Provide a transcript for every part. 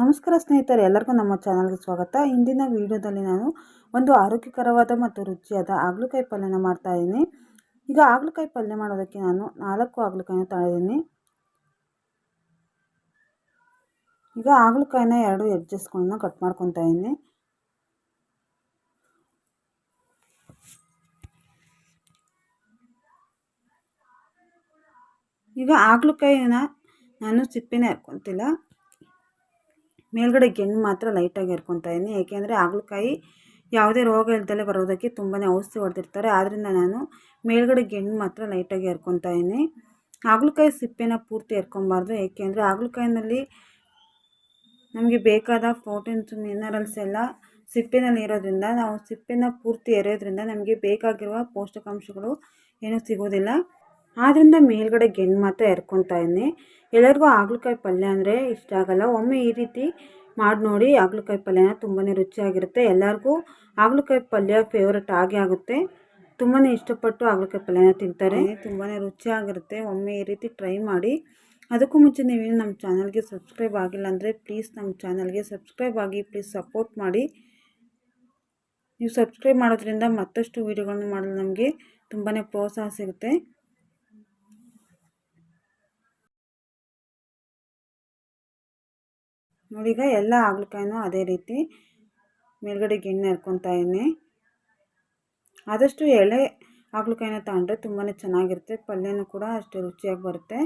ನಮಸ್ಕಾರ ಸ್ನೇಹಿತರೆ, ಎಲ್ಲರಿಗೂ ನಮ್ಮ ಚಾನಲ್ಗೆ ಸ್ವಾಗತ. ಇಂದಿನ ವಿಡಿಯೋದಲ್ಲಿ ನಾನು ಒಂದು ಆರೋಗ್ಯಕರವಾದ ಮತ್ತು ರುಚಿಯಾದ ಹಾಗಲಕಾಯಿ ಪಲ್ಯನ ಮಾಡ್ತಾ ಇದ್ದೀನಿ. ಈಗ ಹಾಗಲಕಾಯಿ ಪಲ್ಯ ಮಾಡೋದಕ್ಕೆ ನಾನು ನಾಲ್ಕು ಆಗ್ಲಕಾಯಿನ ತಗೊಂಡಿದ್ದೀನಿ ಈಗ ಹಾಗಲಕಾಯಿನ ಎರಡು ಎಡ್ಜಸ್ಗಳನ್ನ ಕಟ್ ಮಾಡ್ಕೊತಾ ಇದ್ದೀನಿ. ಈಗ ಹಾಗಲಕಾಯಿನ ನಾನು ಸಿಪ್ಪಿನೇ ಹರ್ಕೊತಿಲ್ಲ ಮೇಲ್ಗಡೆ ಗೆಣ್ಣು ಮಾತ್ರ ಲೈಟಾಗಿ ಹರ್ಕೊತಾ ಇದ್ದೀನಿ. ಏಕೆಂದರೆ ಹಾಗಲಕಾಯಿ ಯಾವುದೇ ರೋಗ ಇಲ್ದಲೇ ಬರೋದಕ್ಕೆ ತುಂಬಾ ಔಷಧಿ ಹೊಡೆದಿರ್ತಾರೆ. ಆದ್ದರಿಂದ ನಾನು ಮೇಲ್ಗಡೆ ಗೆಣ್ಣು ಮಾತ್ರ ಲೈಟಾಗಿ ಹರ್ಕೊತಾ ಇದ್ದೀನಿ. ಹಾಗಲಕಾಯಿ ಸಿಪ್ಪೆನ ಪೂರ್ತಿ ಹರ್ಕೊಬಾರ್ದು ಏಕೆಂದರೆ ಹಾಗಲಕಾಯಿನಲ್ಲಿ ನಮಗೆ ಬೇಕಾದ ಪ್ರೋಟೀನ್ಸ್, ಮಿನರಲ್ಸ್ ಎಲ್ಲ ಸಿಪ್ಪೆನಲ್ಲಿ ಇರೋದ್ರಿಂದ, ನಾವು ಸಿಪ್ಪೆನ ಪೂರ್ತಿ ಎರೆಯೋದ್ರಿಂದ ನಮಗೆ ಬೇಕಾಗಿರುವ ಪೌಷ್ಟಿಕಾಂಶಗಳು ಏನೂ ಸಿಗೋದಿಲ್ಲ. ಆದ್ದರಿಂದ ಮೇಲ್ಗಡೆ ಗೆಣ್ಣು ಮಾತ್ರ ಎರ್ಕೊತಾ ಇದ್ದೀನಿ ಎಲ್ಲರಿಗೂ ಹಾಗಲಕಾಯಿ ಪಲ್ಯ ಅಂದರೆ ಇಷ್ಟ ಆಗಲ್ಲ. ಒಮ್ಮೆ ಈ ರೀತಿ ಮಾಡಿ ನೋಡಿ ಹಾಗಲಕಾಯಿ ಪಲ್ಯನ ತುಂಬಾ ರುಚಿಯಾಗಿರುತ್ತೆ. ಎಲ್ಲರಿಗೂ ಹಾಗಲಕಾಯಿ ಪಲ್ಯ ಫೇವ್ರೆಟ್ ಆಗೇ ಆಗುತ್ತೆ. ತುಂಬಾ ಇಷ್ಟಪಟ್ಟು ಹಾಗಲಕಾಯಿ ಪಲ್ಯನ ತಿಂತಾರೆ. ತುಂಬಾ ರುಚಿಯಾಗಿರುತ್ತೆ. ಒಮ್ಮೆ ಈ ರೀತಿ ಟ್ರೈ ಮಾಡಿ. ಅದಕ್ಕೂ ಮುಂಚೆ ನೀವೇನು ನಮ್ಮ ಚಾನಲ್ಗೆ ಸಬ್ಸ್ಕ್ರೈಬ್ ಆಗಿಲ್ಲ ಅಂದರೆ ಪ್ಲೀಸ್ ನಮ್ಮ ಚಾನಲ್ಗೆ ಸಬ್ಸ್ಕ್ರೈಬ್ ಆಗಿ ಪ್ಲೀಸ್ ಸಪೋರ್ಟ್ ಮಾಡಿ. ನೀವು ಸಬ್ಸ್ಕ್ರೈಬ್ ಮಾಡೋದ್ರಿಂದ ಮತ್ತಷ್ಟು ವೀಡಿಯೋಗಳನ್ನು ಮಾಡಲು ನಮಗೆ ತುಂಬಾ ಪ್ರೋತ್ಸಾಹ ಸಿಗುತ್ತೆ. ನೋಡಿ, ಈಗ ಎಲ್ಲ ಹಾಗಲಕಾಯಿನೂ ಅದೇ ರೀತಿ. ಮೇಲ್ಗಡೆ ಗಿಣ್ಣೆ ಹರ್ಕೊತಾ ಇದ್ದೀನಿ ಆದಷ್ಟು ಎಳೆ ಹಾಗಲಕಾಯಿನ ತಗೊಂಡ್ರೆ ತುಂಬಾ ಚೆನ್ನಾಗಿರುತ್ತೆ. ಪಲ್ಯನೂ ಕೂಡ ಅಷ್ಟು ರುಚಿಯಾಗಿ ಬರುತ್ತೆ.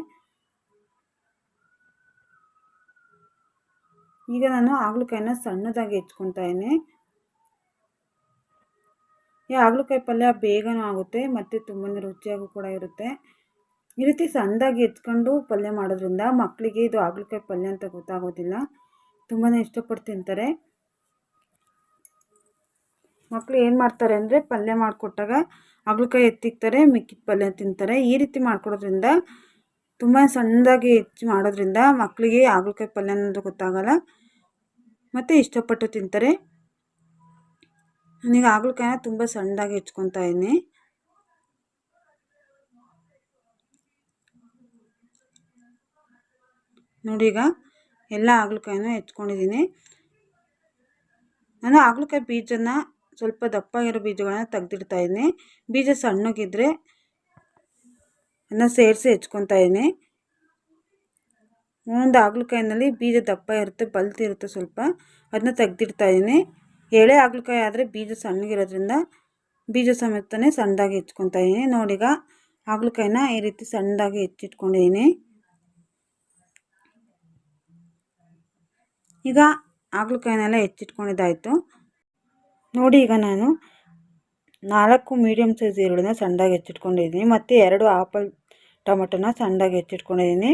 ಈಗ ನಾನು ಹಾಗಲಕಾಯಿನ ಸಣ್ಣದಾಗಿ ಹೆಚ್ಕೊತಾ ಇದ್ದೀನಿ ಈ ಹಾಗಲಕಾಯಿ ಪಲ್ಯ ಬೇಗನೂ ಆಗುತ್ತೆ ಮತ್ತು ತುಂಬಾ ರುಚಿಯಾಗೂ ಕೂಡ ಇರುತ್ತೆ. ಈ ರೀತಿ ಸಣ್ಣದಾಗಿ ಹೆಚ್ಕೊಂಡು ಪಲ್ಯ ಮಾಡೋದ್ರಿಂದ ಮಕ್ಕಳಿಗೆ ಇದು ಹಾಗಲಕಾಯಿ ಪಲ್ಯ ಅಂತ ಗೊತ್ತಾಗೋದಿಲ್ಲ. ತುಂಬಾ ಇಷ್ಟಪಟ್ಟು ತಿಂತಾರೆ. ಮಕ್ಕಳು ಏನು ಮಾಡ್ತಾರೆ ಅಂದರೆ ಪಲ್ಯ ಮಾಡಿಕೊಟ್ಟಾಗ ಹಾಗಲಕಾಯಿ ಎತ್ತಿಕ್ತಾರೆ, ಮಿಕ್ಕಿದ ಪಲ್ಯ ತಿಂತಾರೆ. ಈ ರೀತಿ ಮಾಡ್ಕೊಡೋದ್ರಿಂದ ತುಂಬ ಸಣ್ಣದಾಗಿ ಹೆಚ್ಚು ಮಾಡೋದ್ರಿಂದ ಮಕ್ಕಳಿಗೆ ಹಾಗಲಕಾಯಿ ಪಲ್ಯ ಅನ್ನೋದು ಗೊತ್ತಾಗಲ್ಲ. ಮತ್ತು ಇಷ್ಟಪಟ್ಟು ತಿಂತಾರೆ. ನನಗೆ ಹಾಗಲಕಾಯಿನ ತುಂಬ ಸಣ್ಣದಾಗಿ ಹೆಚ್ಕೊತಾ ಇದ್ದೀನಿ. ನೋಡಿ ಈಗ ಎಲ್ಲ ಹಾಗಲಕಾಯನ್ನು ಹೆಚ್ಕೊಂಡಿದ್ದೀನಿ ನಾನು ಹಾಗಲಕಾಯಿ ಬೀಜನ ಸ್ವಲ್ಪ ದಪ್ಪ ಇರೋ ಬೀಜಗಳನ್ನ ತೆಗ್ದಿಡ್ತಾ ಇದ್ದೀನಿ. ಬೀಜ ಸಣ್ಣಗಿದ್ರೆ ಅದನ್ನು ಸೇರಿಸಿ ಹೆಚ್ಕೊತಾ ಇದ್ದೀನಿ. ಒಂದು ಹಾಗಲಕಾಯಿನಲ್ಲಿ ಬೀಜ ದಪ್ಪ ಇರುತ್ತೆ ಬಲ್ತಿರುತ್ತೆ ಸ್ವಲ್ಪ. ಅದನ್ನ ತೆಗ್ದಿಡ್ತಾ ಇದ್ದೀನಿ. ಎಳೆ ಹಾಗಲಕಾಯಿ ಆದರೆ ಬೀಜ ಸಣ್ಣಗಿರೋದ್ರಿಂದ ಬೀಜ ಸಮೇತನೇ ಸಣ್ಣದಾಗಿ ಹೆಚ್ಕೊತಾ ಇದ್ದೀನಿ. ನೋಡಿಗ ಹಾಗಲಕಾಯಿನ ಈ ರೀತಿ ಸಣ್ಣದಾಗಿ ಹೆಚ್ಚಿಟ್ಕೊಂಡಿದ್ದೀನಿ. ಈಗ ಹಾಗಲಕಾಯಿನೆಲ್ಲ ಹೆಚ್ಚಿಟ್ಕೊಂಡಿದ್ದಾಯಿತು. ನೋಡಿ ಈಗ ನಾನು ನಾಲ್ಕು ಮೀಡಿಯಮ್ ಸೈಜ್ ಈರುಳ್ಳಿನ ಸಣ್ಣದಾಗಿ ಹೆಚ್ಚಿಟ್ಕೊಂಡಿದ್ದೀನಿ. ಮತ್ತು ಎರಡು ಆಪಲ್ ಟೊಮೆಟೊನ ಸಣ್ಣದಾಗಿ ಹೆಚ್ಚಿಟ್ಕೊಂಡಿದ್ದೀನಿ.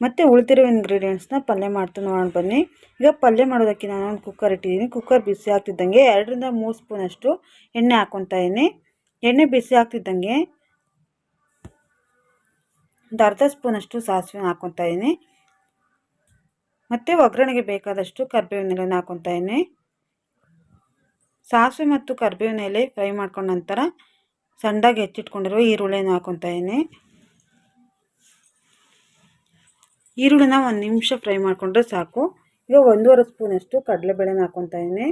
ಮತ್ತು ಉಳಿದಿರೋ ಇಂಗ್ರೀಡಿಯೆಂಟ್ಸ್ನ ಪಲ್ಯ ಮಾಡ್ತಾ ನೋಡೋಣ ಬನ್ನಿ. ಈಗ ಪಲ್ಯ ಮಾಡೋದಕ್ಕೆ ನಾನು ಒಂದು ಕುಕ್ಕರ್ ಇಟ್ಟಿದ್ದೀನಿ. ಕುಕ್ಕರ್ ಬಿಸಿ ಆಗ್ತಿದ್ದಂಗೆ ಎರಡರಿಂದ ಮೂರು ಸ್ಪೂನಷ್ಟು ಎಣ್ಣೆ ಹಾಕ್ಕೊತಾ ಇದ್ದೀನಿ. ಎಣ್ಣೆ ಬಿಸಿ ಆಗ್ತಿದ್ದಂಗೆ ಒಂದು ಅರ್ಧ ಸ್ಪೂನಷ್ಟು ಸಾಸಿವೆ ಹಾಕ್ಕೊತಾ ಇದ್ದೀನಿ. ಮತ್ತು ಒಗ್ಗರಣೆಗೆ ಬೇಕಾದಷ್ಟು ಕರ್ಬೇವಿನ ಎಲೆನ ಹಾಕ್ಕೊತಾ ಇದ್ದೀನಿ. ಸಾಸಿವೆ ಮತ್ತು ಕರ್ಬೇವಿನ ಎಲೆ ಫ್ರೈ ಮಾಡ್ಕೊಂಡ ನಂತರ ಸಣ್ಣದಾಗಿ ಹೆಚ್ಚಿಟ್ಕೊಂಡಿರುವ ಈರುಳ್ಳಿನ ಇದ್ದೀನಿ. ಈರುಳ್ಳಿನ ಒಂದು ನಿಮಿಷ ಫ್ರೈ ಮಾಡಿಕೊಂಡ್ರೆ ಸಾಕು. ಈಗ ಒಂದೂವರೆ ಸ್ಪೂನಷ್ಟು ಕಡಲೆಬೇಳೆನ ಹಾಕ್ಕೊತಾ ಇದ್ದೀನಿ.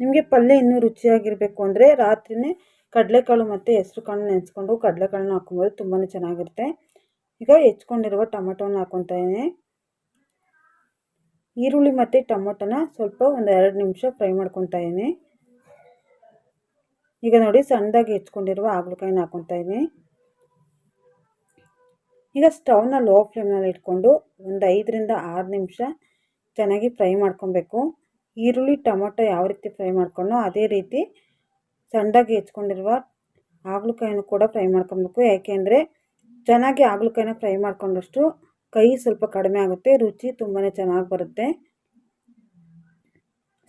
ನಿಮಗೆ ಪಲ್ಯ ಇನ್ನೂ ರುಚಿಯಾಗಿರಬೇಕು ಅಂದರೆ ರಾತ್ರಿನೇ ಕಡಲೆಕಾಳು ಮತ್ತು ಹೆಸ್ರು ಕಾಳು ನೆನೆಸ್ಕೊಂಡು ಕಡಲೆಕಾಳನ್ನ ಹಾಕೊಬೋದು ತುಂಬಾ ಚೆನ್ನಾಗಿರುತ್ತೆ. ಈಗ ಹೆಚ್ಕೊಂಡಿರುವ ಟೊಮೆಟೊನ ಹಾಕೊತಾ ಇದ್ದೀನಿ. ಈರುಳ್ಳಿ ಮತ್ತು ಟೊಮೊಟೊನ ಸ್ವಲ್ಪ ಒಂದು ಎರಡು ನಿಮಿಷ ಫ್ರೈ ಮಾಡ್ಕೊತಾ ಇದ್ದೀನಿ. ಈಗ ನೋಡಿ ಸಣ್ಣದಾಗಿ ಹೆಚ್ಕೊಂಡಿರುವ ಹಾಗಲಕಾಯಿನ ಹಾಕ್ಕೊತಾ ಇದ್ದೀನಿ. ಈಗ ಸ್ಟವ್ನ ಲೋ ಫ್ಲೇಮ್ನಲ್ಲಿ ಇಟ್ಕೊಂಡು ಒಂದು ಐದರಿಂದ ಆರು ನಿಮಿಷ ಚೆನ್ನಾಗಿ ಫ್ರೈ ಮಾಡ್ಕೊಬೇಕು ಈರುಳ್ಳಿ, ಟೊಮೊಟೊ ಯಾವ ರೀತಿ ಫ್ರೈ ಮಾಡ್ಕೊಂಡೋ ಅದೇ ರೀತಿ ಸಣ್ಣದಾಗಿ ಹೆಚ್ಕೊಂಡಿರುವ ಹಾಗಲಕಾಯಿನೂ ಕೂಡ ಫ್ರೈ ಮಾಡ್ಕೊಬೇಕು ಯಾಕೆಂದರೆ ಚೆನ್ನಾಗಿ ಹಾಗಲಕಾಯಿನ ಫ್ರೈ ಮಾಡ್ಕೊಂಡಷ್ಟು ಕೈ ಸ್ವಲ್ಪ ಕಡಿಮೆ ಆಗುತ್ತೆ, ರುಚಿ ತುಂಬಾ ಚೆನ್ನಾಗಿ ಬರುತ್ತೆ.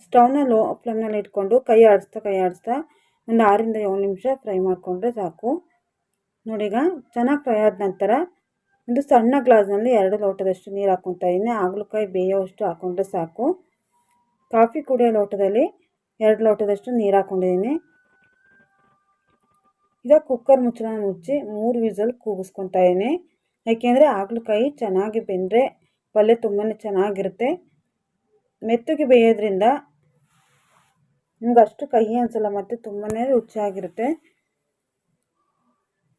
ಸ್ಟವ್ನ ಲೋ ಫ್ಲೇಮ್ನಲ್ಲಿ ಇಟ್ಕೊಂಡು ಕೈ ಆಡಿಸ್ತಾ ಕೈ ಆಡಿಸ್ತಾ ಒಂದು ಆರಿಂದ ಏಳು ನಿಮಿಷ ಫ್ರೈ ಮಾಡಿಕೊಂಡ್ರೆ ಸಾಕು. ನೋಡೀಗ ಚೆನ್ನಾಗಿ ಫ್ರೈ ಆದ ನಂತರ ಒಂದು ಸಣ್ಣ ಗ್ಲಾಸ್ನಲ್ಲಿ ಎರಡು ಲೋಟದಷ್ಟು ನೀರು ಹಾಕ್ಕೊತಾ ಇದ್ದೀನಿ ಹಾಗಲಕಾಯಿ ಬೇಯೋವಷ್ಟು ಹಾಕ್ಕೊಂಡ್ರೆ ಸಾಕು. ಕಾಫಿ ಕುಡಿಯೋ ಲೋಟದಲ್ಲಿ ಎರಡು ಲೋಟದಷ್ಟು ನೀರು ಹಾಕ್ಕೊಂಡಿದ್ದೀನಿ ಈಗ ಕುಕ್ಕರ್ ಮುಚ್ಚಳ ಮುಚ್ಚಿ ಮೂರು ವಿಸಲ್ ಕೂಗಿಸ್ಕೊತಾ ಇದ್ದೀನಿ ಯಾಕೆಂದರೆ ಹಾಗಲಕಾಯಿ ಚೆನ್ನಾಗಿ ಬೆಂದರೆ ಪಲ್ಯ ತುಂಬಾ ಚೆನ್ನಾಗಿರುತ್ತೆ. ಮೆತ್ತಗೆ ಬೇಯೋದ್ರಿಂದ ನಿಮ್ಗೆ ಅಷ್ಟು ಕಹಿ ಅನಿಸಲ್ಲ, ಮತ್ತು ತುಂಬಾ ರುಚಿಯಾಗಿರುತ್ತೆ.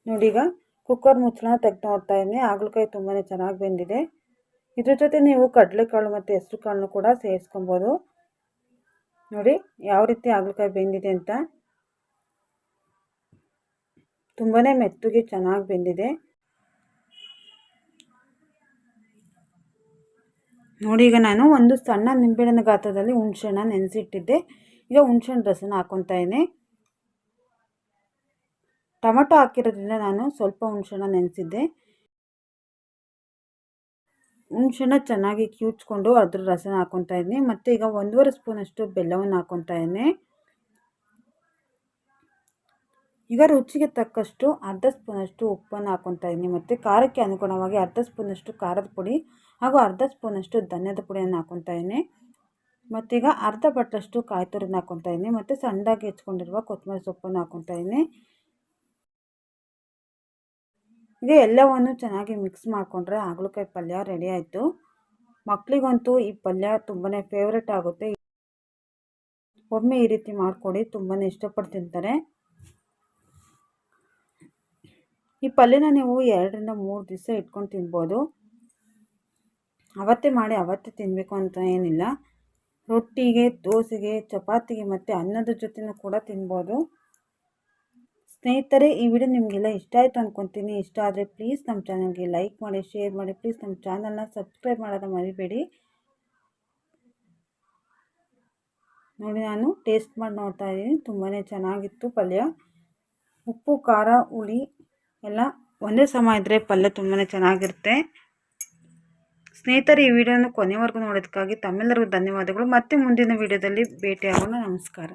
ನೋಡೀಗ ಕುಕ್ಕರ್ ಮುಚ್ಚಳ ತೆಗೆದು ನೋಡ್ತಾ ಇದ್ದೀನಿ ಹಾಗಲಕಾಯಿ ತುಂಬಾ ಚೆನ್ನಾಗಿ ಬೆಂದಿದೆ. ಇದ್ರ ಜೊತೆ ನೀವು ಕಡಲೆಕಾಳು ಮತ್ತು ಹೆಸ್ರು ಕಾಳನ್ನು ಕೂಡ ಸೇರಿಸ್ಕೊಬೋದು. ನೋಡಿ ಯಾವ ರೀತಿ ಹಾಗಲಕಾಯಿ ಬೆಂದಿದೆ ಅಂತ. ತುಂಬಾ ಮೆತ್ತಗೆ ಚೆನ್ನಾಗಿ ಬೆಂದಿದೆ. ನೋಡಿ, ಈಗ ನಾನು ಒಂದು ಸಣ್ಣ ನಿಂಬೆಹಣ್ಣಿನ ಗಾತ್ರದಲ್ಲಿ ಹುಣ್ಸೆಹಣ್ಣ ನೆನೆಸಿಟ್ಟಿದ್ದೆ. ಈಗ ಹುಣ್ಸೆಹಣ್ಣು ರಸನ ಹಾಕ್ಕೊತಾ ಇದ್ದೀನಿ ಟೊಮಟೊ ಹಾಕಿರೋದ್ರಿಂದ ನಾನು ಸ್ವಲ್ಪ ಹುಣ್ಸೆಹಣ್ಣ ನೆನೆಸಿದ್ದೆ. ಹುಣ್ಸೆಣ್ಣ ಚೆನ್ನಾಗಿ ಕ್ಯೂಚ್ಕೊಂಡು ಅದ್ರ ರಸನ ಹಾಕ್ಕೊತಾ ಇದ್ದೀನಿ ಮತ್ತು ಈಗ ಒಂದೂವರೆ ಸ್ಪೂನಷ್ಟು ಬೆಲ್ಲವನ್ನು ಹಾಕ್ಕೊತಾ ಇದ್ದೀನಿ ಈಗ ರುಚಿಗೆ ತಕ್ಕಷ್ಟು ಅರ್ಧ ಸ್ಪೂನಷ್ಟು ಉಪ್ಪನ್ನು ಹಾಕ್ಕೊತಾ ಇದ್ದೀನಿ ಮತ್ತು ಖಾರಕ್ಕೆ ಅನುಗುಣವಾಗಿ ಅರ್ಧ ಸ್ಪೂನಷ್ಟು ಖಾರದ ಪುಡಿ ಹಾಗೂ ಅರ್ಧ ಸ್ಪೂನಷ್ಟು ಧನ್ಯದ ಪುಡಿಯನ್ನು ಹಾಕ್ಕೊತಾ ಇದ್ದೀನಿ. ಮತ್ತೀಗ ಅರ್ಧ ಬಟ್ಟಷ್ಟು ಕಾಯಿ ತುರಿನ ಹಾಕ್ಕೊತಾ ಇದ್ದೀನಿ ಮತ್ತು ಸಣ್ಣದಾಗಿ ಹೆಚ್ಕೊಂಡಿರುವ ಕೊತ್ತಂಬರಿ ಸೊಪ್ಪನ್ನು ಹಾಕ್ಕೊತಾ ಇದ್ದೀನಿ. ಈಗ ಎಲ್ಲವನ್ನು ಚೆನ್ನಾಗಿ ಮಿಕ್ಸ್ ಮಾಡಿಕೊಂಡ್ರೆ ಹಾಗಲಕಾಯಿ ಪಲ್ಯ ರೆಡಿ ಆಯಿತು. ಮಕ್ಕಳಿಗಂತೂ ಈ ಪಲ್ಯ ತುಂಬಾ ಫೇವ್ರೆಟ್ ಆಗುತ್ತೆ. ಒಮ್ಮೆ ಈ ರೀತಿ ಮಾಡಿಕೊಡಿ ತುಂಬಾ ಇಷ್ಟಪಟ್ಟು ತಿಂತಾರೆ. ಈ ಪಲ್ಯನ ನೀವು ಎರಡರಿಂದ ಮೂರು ದಿವಸ ಇಟ್ಕೊಂಡು ತಿನ್ಬೋದು. ಅವತ್ತೇ ಮಾಡಿ ಅವತ್ತೇ ತಿನ್ನಬೇಕು ಅಂತ ಏನಿಲ್ಲ. ರೊಟ್ಟಿಗೆ, ದೋಸೆಗೆ, ಚಪಾತಿಗೆ ಮತ್ತು ಅನ್ನದ ಜೊತೆನೂ ಕೂಡ ತಿನ್ಬೋದು. ಸ್ನೇಹಿತರೆ, ಈ ವಿಡಿಯೋ ನಿಮಗೆಲ್ಲ ಇಷ್ಟ ಆಯಿತು ಅಂದ್ಕೊತೀನಿ ಇಷ್ಟ ಆದರೆ ಪ್ಲೀಸ್ ನಮ್ಮ ಚಾನಲ್ಗೆ ಲೈಕ್ ಮಾಡಿ, ಶೇರ್ ಮಾಡಿ. ಪ್ಲೀಸ್ ನಮ್ಮ ಚಾನಲ್ನ ಸಬ್ಸ್ಕ್ರೈಬ್ ಮಾಡೋದು ಮರಿಬೇಡಿ. ನೋಡಿ, ನಾನು ಟೇಸ್ಟ್ ಮಾಡಿ ನೋಡ್ತಾ ಇದ್ದೀನಿ. ತುಂಬಾ ಚೆನ್ನಾಗಿತ್ತು ಪಲ್ಯ. ಉಪ್ಪು, ಖಾರ, ಹುಳಿ ಎಲ್ಲ ಒಂದೇ ಸಮ ಇದ್ದರೆ ಪಲ್ಯ ತುಂಬಾ ಚೆನ್ನಾಗಿರುತ್ತೆ. ಸ್ನೇಹಿತರೆ, ಈ ವಿಡಿಯೋನ ಕೊನೆವರೆಗೂ ನೋಡೋದಕ್ಕಾಗಿ ತಮ್ಮೆಲ್ಲರಿಗೂ ಧನ್ಯವಾದಗಳು. ಮತ್ತೆ ಮುಂದಿನ ವಿಡಿಯೋದಲ್ಲಿ ಭೇಟಿಯಾಗೋಣ. ನಮಸ್ಕಾರ.